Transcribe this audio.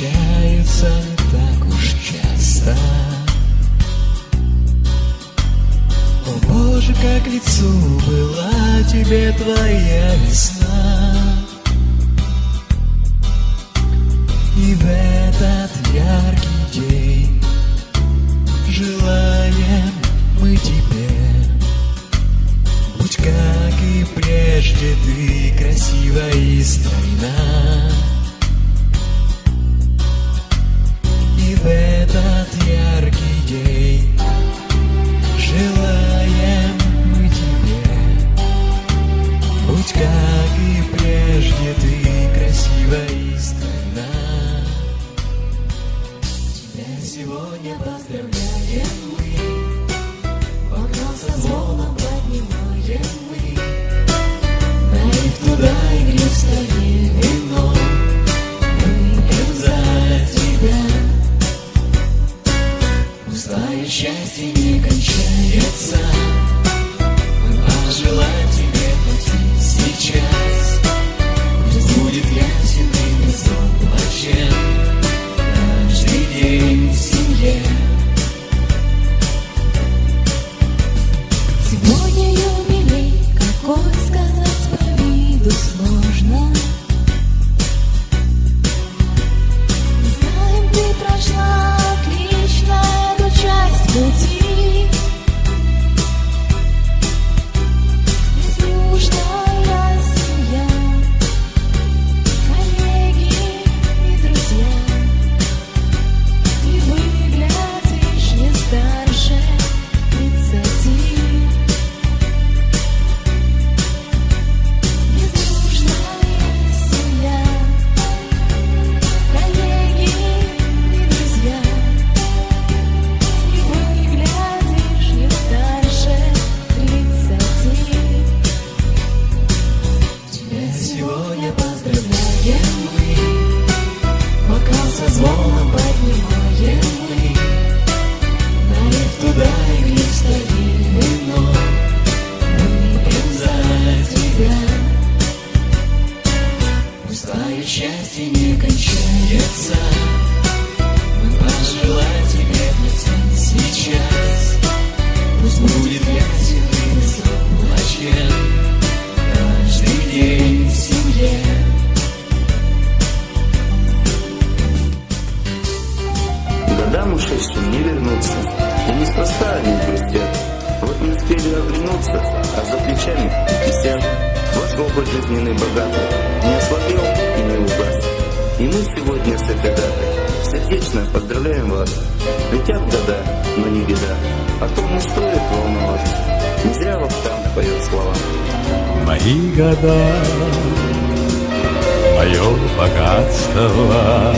не так уж часто. О Боже, как лицу была тебе твоя весна. И в этот яркий день желаем мы тебе Будь как и прежде ты voz Пустое счастье не кончается. Мы пожелаем тебе пути сейчас. Пусть будет и безоблачен Каждый день в семье. Годам ушедшим не вернуться, и неспроста они грустят. Вот не успели оглянуться, а за плечами висят. Ваш опыт жизненный богатый, не ослабел и не угас. И мы сегодня с этой датой сердечно поздравляем вас. Летят года, но не беда, о том не стоит волноваться. Не зря Вахтанг поет слова. Мои года, мое богатство,